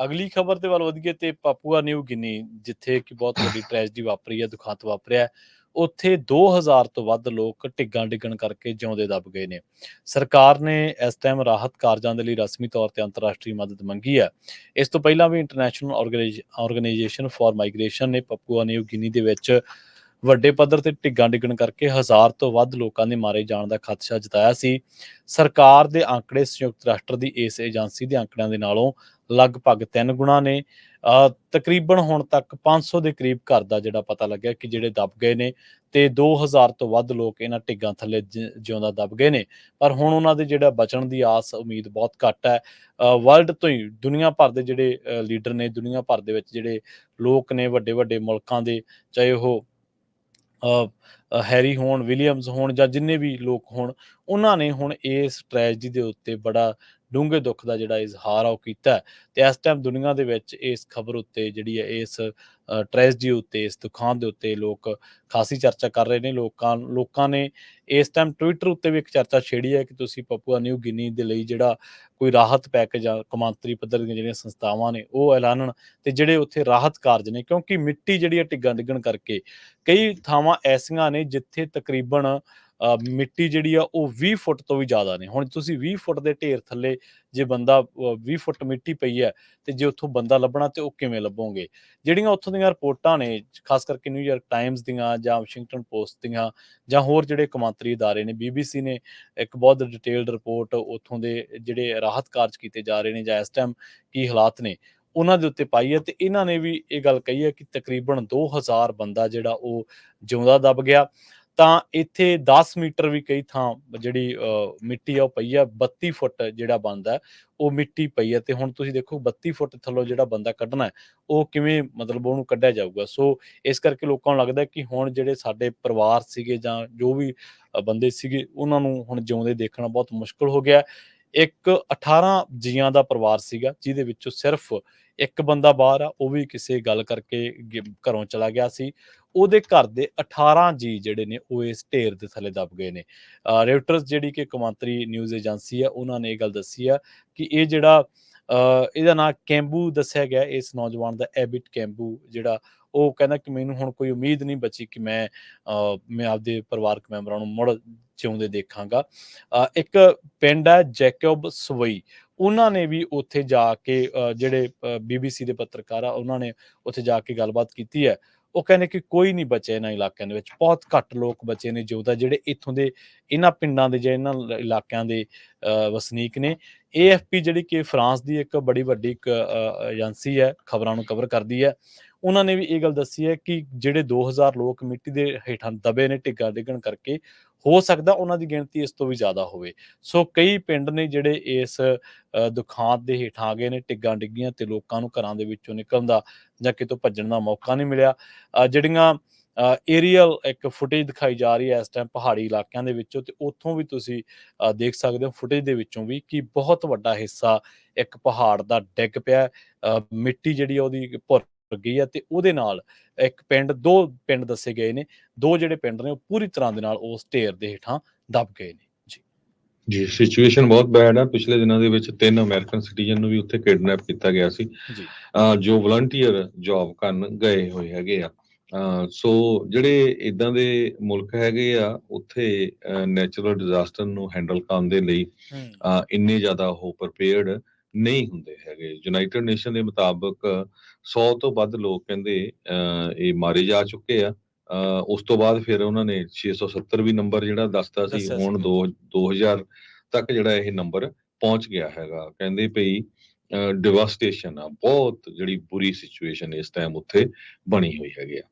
ਅਗਲੀ ਖਬਰ ਦੇ ਵੱਲ ਵਧੀਏ ਤੇ ਪਾਪੂਆ ਨਿਊ ਗਿਨੀ ਜਿੱਥੇ ਕਿ ਬਹੁਤ ਵੱਡੀ ਟ੍ਰੈਜਡੀ ਵਾਪਰੀ ਹੈ ਦੁਖਾਂਤ ਵਾਪਰਿਆ ਹੈ, ਉੱਥੇ 2000 ਤੋਂ ਵੱਧ ਲੋਕ ਢਿੱਗਾਂ ਡਿੱਗਣ ਕਰਕੇ ਜਿਉਂਦੇ ਦਬ ਗਏ ਨੇ। ਸਰਕਾਰ ਨੇ ਇਸ ਟਾਈਮ ਰਾਹਤ ਕਾਰਜਾਂ ਦੇ ਲਈ ਰਸਮੀ ਤੌਰ ਤੇ ਅੰਤਰਰਾਸ਼ਟਰੀ ਮਦਦ ਮੰਗੀ ਹੈ। ਇਸ ਤੋਂ ਪਹਿਲਾਂ ਵੀ ਇੰਟਰਨੈਸ਼ਨਲ ਆਰਗੇਨਾਈਜੇਸ਼ਨ ਫਾਰ ਮਾਈਗ੍ਰੇਸ਼ਨ ਨੇ ਪਪੂਆ ਨਿਊ ਗਿਨੀ ਦੇ ਵਿੱਚ ਵੱਡੇ ਪੱਧਰ ਤੇ ਢਿੱਗਾਂ ਡਿੱਗਣ ਕਰਕੇ ਹਜ਼ਾਰ ਤੋਂ ਵੱਧ ਲੋਕਾਂ ਦੇ ਮਾਰੇ ਜਾਣ ਦਾ ਖਦਸ਼ਾ ਜਤਾਇਆ ਸੀ। ਸਰਕਾਰ ਦੇ ਆંકੜੇ ਸੰਯੁਕਤ ਰਾਸ਼ਟਰ ਦੀ ਇਸ ਏਜੰਸੀ ਦੇ ਅੰਕੜਿਆਂ ਦੇ ਨਾਲੋਂ ਲਗਭਗ 3 ਗੁਣਾ ਨੇ। ਤਕਰੀਬਨ ਹੁਣ ਤੱਕ 500 ਦੇ ਕਰੀਬ ਘਰ ਦਾ ਜਿਹੜਾ ਪਤਾ ਲੱਗਿਆ ਕਿ ਜਿਹੜੇ ਦਬ ਗਏ ਨੇ ਤੇ 2000 ਤੋਂ ਵੱਧ ਲੋਕ ਇਹਨਾਂ ਢਿੱਗਾਂ ਥੱਲੇ ਜ- ਜਿਉਂਦਾ ਦਬ ਗਏ ਨੇ। ਪਰ ਹੁਣ ਉਹਨਾਂ ਦੇ ਜਿਹੜਾ ਬਚਣ ਦੀ ਆਸ, ਉਮੀਦ ਬਹੁਤ ਘੱਟ ਹੈ। ਵਰਲਡ ਤੋਂ ਹੀ ਦੁਨੀਆ ਭਰ ਦੇ ਜਿਹੜੇ ਲੀਡਰ ਨੇ ਦੁਨੀਆ ਭਰ ਦੇ ਵਿੱਚ ਜਿਹੜੇ ਲੋਕ ਨੇ ਵੱਡੇ ਵੱਡੇ ਮੁਲਕਾਂ ਦੇ, ਚਾਹੇ ਉਹ ਹੈਰੀ ਹੋਣ, ਵਿਲੀਅਮਸ ਹੋਣ ਜਾਂ ਜਿੰਨੇ ਵੀ ਲੋਕ ਹੋਣ, ਉਹਨਾਂ ਨੇ ਹੁਣ ਇਸ ਟ੍ਰੈਜਡੀ ਦੇ ਉੱਤੇ ਬੜਾ ਡੂੰਘੇ ਦੁੱਖ ਦਾ ਜਿਹੜਾ ਇਜ਼ਹਾਰ ਆ ਉਹ ਕੀਤਾ ਤੇ ਇਸ ਟਾਈਮ ਦੁਨੀਆ ਦੇ ਵਿੱਚ ਇਸ ਖਬਰ ਉੱਤੇ ਜਿਹੜੀ ਹੈ, ਇਸ ਟ੍ਰੈਜਡੀ ਉੱਤੇ, ਇਸ ਦੁਖਾਂਤ ਦੇ ਉੱਤੇ ਲੋਕ ਖਾਸੀ ਚਰਚਾ ਕਰ ਰਹੇ ਨੇ। ਲੋਕਾਂ ਲੋਕਾਂ ਨੇ ਇਸ ਟਾਈਮ ਟਵਿੱਟਰ ਉੱਤੇ ਵੀ ਇੱਕ ਚਰਚਾ ਛੇੜੀ ਹੈ ਕਿ ਤੁਸੀਂ ਪਪੂਆ ਨਿਊ ਗਿਨੀ ਦੇ ਲਈ ਜਿਹੜਾ ਕੋਈ ਰਾਹਤ ਪੈਕੇਜ ਜਾਂ ਕਮਾਂਤਰੀ ਪੱਧਰ ਦੀਆਂ ਜਿਹੜੀਆਂ ਸੰਸਥਾਵਾਂ ਨੇ, ਉਹ ਐਲਾਨਣ ਤੇ ਜਿਹੜੇ ਉੱਥੇ ਰਾਹਤ ਕਾਰਜ ਨੇ, ਕਿਉਂਕਿ ਮਿੱਟੀ ਜਿਹੜੀ ਹੈ ਟਿੱਗਾਂ ਡਿੱਗਣ ਕਰਕੇ ਕਈ ਥਾਵਾਂ ਐਸੀਆਂ ਨੇ ਜਿੱਥੇ ਤਕਰੀਬਨ ਮਿੱਟੀ ਜਿਹੜੀ ਆ ਉਹ 20 ਫੁੱਟ ਤੋਂ ਵੀ ਜ਼ਿਆਦਾ ਨੇ ਹੁਣ ਤੁਸੀਂ 20 ਫੁੱਟ ਦੇ ਢੇਰ ਥੱਲੇ ਜੇ ਬੰਦਾ ਅ, 20 ਫੁੱਟ ਮਿੱਟੀ ਪਈ ਹੈ ਤੇ ਜੇ ਉੱਥੋਂ ਬੰਦਾ ਲੱਭਣਾ ਤੇ ਉਹ ਕਿਵੇਂ ਲੱਭੋਗੇ ਜਿਹੜੀਆਂ ਉੱਥੋਂ ਦੀਆਂ ਰਿਪੋਰਟਾਂ ਨੇ ਖਾਸ ਕਰਕੇ ਨਿਊਯਾਰਕ ਟਾਈਮਜ਼ ਦੀਆਂ ਜਾਂ ਵਾਸ਼ਿੰਗਟਨ ਪੋਸਟ ਦੀਆਂ ਜਾਂ ਹੋਰ ਜਿਹੜੇ ਕਮਾਂਤਰੀ ادارے ਨੇ ਬੀਬੀਸੀ ਨੇ ਇੱਕ ਬਹੁਤ ਡਿਟੇਲਡ ਰਿਪੋਰਟ ਉੱਥੋਂ ਦੇ ਜਿਹੜੇ ਰਾਹਤ ਕਾਰਜ ਕੀਤੇ ਜਾ ਰਹੇ ਨੇ ਜਾਂ ਇਸ ਟਾਈਮ ਕੀ ਹਾਲਾਤ ਨੇ ਉਹਨਾਂ ਦੇ ਉੱਤੇ ਪਾਈ ਹੈ ਤੇ ਇਹਨਾਂ ਨੇ ਵੀ ਇਹ ਗੱਲ ਕਹੀ ਹੈ ਕਿ ਤਕਰੀਬਨ 2000 ਬੰਦਾ ਜਿਹੜਾ ਉਹ ਜਿਉਂਦਾ ਦਬ ਗਿਆ ਤਾਂ ਇੱਥੇ 10 ਮੀਟਰ ਵੀ ਕਈ ਥਾਂ ਜਿਹੜੀ ਅ, ਮਿੱਟੀ ਆ ਉਹ ਪਈ ਆ 32 ਫੁੱਟ ਜਿਹੜਾ ਬੰਦਾ ਉਹ ਮਿੱਟੀ ਪਈ ਹੈ ਤੇ ਹੁਣ ਤੁਸੀਂ ਦੇਖੋ 32 ਫੁੱਟ ਥੱਲੋਂ ਜਿਹੜਾ ਬੰਦਾ ਕੱਢਣਾ ਉਹ ਕਿਵੇਂ ਮਤਲਬ ਉਹਨੂੰ ਕੱਢਿਆ ਜਾਊਗਾ? ਸੋ ਇਸ ਕਰਕੇ ਲੋਕਾਂ ਨੂੰ ਲੱਗਦਾ ਕਿ ਹੁਣ ਜਿਹੜੇ ਸਾਡੇ ਪਰਿਵਾਰ ਸੀਗੇ ਜਾਂ ਜੋ ਵੀ ਬੰਦੇ ਸੀਗੇ ਉਹਨਾਂ ਨੂੰ ਹੁਣ ਜਿਉਂਦੇ ਦੇਖਣਾ ਬਹੁਤ ਮੁਸ਼ਕਲ ਹੋ ਗਿਆ। ਇੱਕ 18 ਜੀਆਂ ਦਾ ਪਰਿਵਾਰ ਸੀਗਾ ਜਿਹਦੇ ਵਿੱਚੋਂ ਸਿਰਫ ਇੱਕ ਬੰਦਾ ਬਾਹਰ ਆ ਉਹ ਵੀ ਕਿਸੇ ਗੱਲ ਕਰਕੇ ਘਰੋਂ ਚਲਾ ਗਿਆ ਸੀ। ਉਹਦੇ ਘਰ ਦੇ 18 ਜੀ ਜਿਹੜੇ ਨੇ ਉਹ ਇਸ ਢੇਰ ਦੇ ਥੱਲੇ ਦਬ ਗਏ ਨੇ। ਰੇਵਟਰਸ ਜਿਹੜੀ ਕਿ ਕੌਮਾਂਤਰੀ ਨਿਊਜ਼ ਏਜੰਸੀ ਆ ਉਹਨਾਂ ਨੇ ਇਹ ਗੱਲ ਦੱਸੀ ਆ ਕਿ ਇਹ ਜਿਹੜਾ ਅ, ਇਹਦਾ ਨਾਂ ਕੈਂਬੂ ਦੱਸਿਆ ਗਿਆ ਇਸ ਨੌਜਵਾਨ ਦਾ ਐਬਿਟ ਕੈਂਬੂ ਜਿਹੜਾ ਉਹ ਕਹਿੰਦਾ ਕਿ ਮੈਨੂੰ ਹੁਣ ਕੋਈ ਉਮੀਦ ਨਹੀਂ ਬਚੀ ਕਿ ਮੈਂ ਅ, ਮੈਂ ਆਪਦੇ ਪਰਿਵਾਰਕ ਮੈਂਬਰਾਂ ਨੂੰ ਮੁੜ ਜਿਉਂਦੇ ਦੇਖਾਂਗਾ। ਇੱਕ ਪਿੰਡ ਹੈ ਜੈਕਬ ਸਵਈ। ਉਹਨਾਂ ਨੇ ਵੀ ਉੱਥੇ ਜਾ ਕੇ ਅ, ਜਿਹੜੇ ਬੀਬੀਸੀ ਦੇ ਪੱਤਰਕਾਰ ਆ ਉਹਨਾਂ ਨੇ ਉੱਥੇ ਜਾ ਕੇ ਗੱਲਬਾਤ ਕੀਤੀ ਹੈ। ਉਹ ਕਹਿੰਦੇ ਕਿ ਕੋਈ ਨਹੀਂ ਬਚਿਆ ਇਹਨਾਂ ਇਲਾਕਿਆਂ ਦੇ ਵਿੱਚ। ਬਹੁਤ ਘੱਟ ਲੋਕ ਬਚੇ ਨੇ ਜਿਉਂਦਾ ਜਿਹੜੇ ਇੱਥੋਂ ਦੇ ਇਹਨਾਂ ਪਿੰਡਾਂ ਦੇ ਜਾਂ ਇਹਨਾਂ ਇਲਾਕਿਆਂ ਦੇ ਅ, ਵਸਨੀਕ ਨੇ। ਏਐਫਪੀ ਜਿਹੜੀ ਕਿ ਫਰਾਂਸ ਦੀ ਇੱਕ ਬੜੀ ਵੱਡੀ ਇੱਕ ਏਜੰਸੀ ਹੈ, ਖਬਰਾਂ ਨੂੰ ਕਵਰ ਕਰਦੀ ਹੈ। ਉਹਨਾਂ ਨੇ ਵੀ ਇਹ ਗੱਲ ਦੱਸੀ ਹੈ ਕਿ ਜਿਹੜੇ 2000 ਲੋਕ ਮਿੱਟੀ ਦੇ ਹੇਠਾਂ ਦਬੇ ਨੇ ਢਿੱਗਾ ਡਿੱਗਣ ਕਰਕੇ, ਹੋ ਸਕਦਾ ਉਹਨਾਂ ਦੀ ਗਿਣਤੀ ਇਸ ਤੋਂ ਵੀ ਜ਼ਿਆਦਾ ਹੋਵੇ। ਸੋ ਕਈ ਪਿੰਡ ਨੇ ਜਿਹੜੇ ਇਸ ਦੁਖਾਂਤ ਦੇ ਹੇਠਾਂ ਆ ਗਏ ਨੇ ਟਿੱਗਾਂ ਡਿੱਗੀਆਂ ਤੇ ਲੋਕਾਂ ਨੂੰ ਘਰਾਂ ਦੇ ਵਿੱਚੋਂ ਨਿਕਲਣ ਦਾ ਜਾਂ ਕਿਤੋਂ ਭੱਜਣ ਦਾ ਮੌਕਾ ਨਹੀਂ ਮਿਲਿਆ। ਜਿਹੜੀਆਂ ਏਰੀਅਲ ਇੱਕ ਫੁਟੇਜ ਦਿਖਾਈ ਜਾ ਰਹੀ ਹੈ ਇਸ ਟਾਈਮ ਪਹਾੜੀ ਇਲਾਕਿਆਂ ਦੇ ਵਿੱਚੋਂ ਤੇ ਉੱਥੋਂ ਵੀ ਤੁਸੀਂ ਦੇਖ ਸਕਦੇ ਹੋ ਫੁਟੇਜ ਦੇ ਵਿੱਚੋਂ ਵੀ ਕਿ ਬਹੁਤ ਵੱਡਾ ਹਿੱਸਾ ਇੱਕ ਪਹਾੜ ਦਾ ਡਿੱਗ ਪਿਆ ਮਿੱਟੀ ਜਿਹੜੀ ਉਹਦੀ ਭੁਰ ਗਈ ਹੈ ਤੇ ਉਹਦੇ ਨਾਲ ਇੱਕ ਪਿੰਡ ਦੋ ਪਿੰਡ ਦੱਸੇ ਗਏ ਨੇ। ਦੋ ਜਿਹੜੇ ਪਿੰਡ ਨੇ ਉਹ ਪੂਰੀ ਤਰ੍ਹਾਂ ਦੇ ਨਾਲ ਉਸ ਢੇਰ ਦੇ ਹੇਠਾਂ ਦਬ ਗਏ ਨੇ। ਜੀ। ਜੀ ਸਿਚੁਏਸ਼ਨ ਬਹੁਤ ਬੈਡ ਆ ਪਿਛਲੇ ਦਿਨਾਂ ਦੇ ਵਿੱਚ ਤਿੰਨ ਅਮਰੀਕਨ ਸਿਟੀਜ਼ਨ ਨੂੰ ਵੀ ਉੱਥੇ ਕਿਡਨੈਪ ਕੀਤਾ ਗਿਆ ਸੀ। ਜੀ। ਵਲੰਟੀਅਰ ਜੌਬ ਕਰਨ ਗਏ ਹੋਏ ਹੈਗੇ ਆ। ਸੋ ਜਿਹੜੇ ਇਦਾਂ ਦੇ ਮੁਲਕ ਹੈਗੇ ਆ ਉੱਥੇ ਨੈਚੁਰਲ ਡਿਜ਼ਾਸਟਰ ਨੂੰ ਹੈਂਡਲ ਕਰਨ ਦੇ ਲਈ ਇੰਨੇ ਜ਼ਿਆਦਾ ਉਹ ਪ੍ਰਿਪੇਅਰਡ ਨਹੀਂ ਹੁੰਦੇ ਹੈਗੇ। ਯੂਨਾਈਟਿਡ ਨੇਸ਼ਨ ਦੇ ਮੁਤਾਬਕ 100 ਤੋਂ ਵੱਧ ਲੋਕ ਕਹਿੰਦੇ ਇਹ ਮਾਰੇ ਜਾ ਚੁੱਕੇ ਆ। ਉਸ ਤੋਂ ਬਾਅਦ ਫਿਰ ਉਹਨਾਂ ਨੇ 670 ਵੀ ਨੰਬਰ ਜਿਹੜਾ ਦੱਸਦਾ ਸੀ ਹੁਣ ਸੀ। ਦੋ 2000 ਤੱਕ ਜਿਹੜਾ ਇਹ ਨੰਬਰ ਪਹੁੰਚ ਗਿਆ ਹੈਗਾ। ਕਹਿੰਦੇ ਭਈ ਡਿਵਾਸਟੇਸ਼ਨ ਆ। ਬਹੁਤ ਜਿਹੜੀ ਬੁਰੀ ਸਿਚੁਏਸ਼ਨ ਇਸ ਟਾਈਮ ਉੱਥੇ ਬਣੀ ਹੋਈ ਹੈਗੀ ਆ।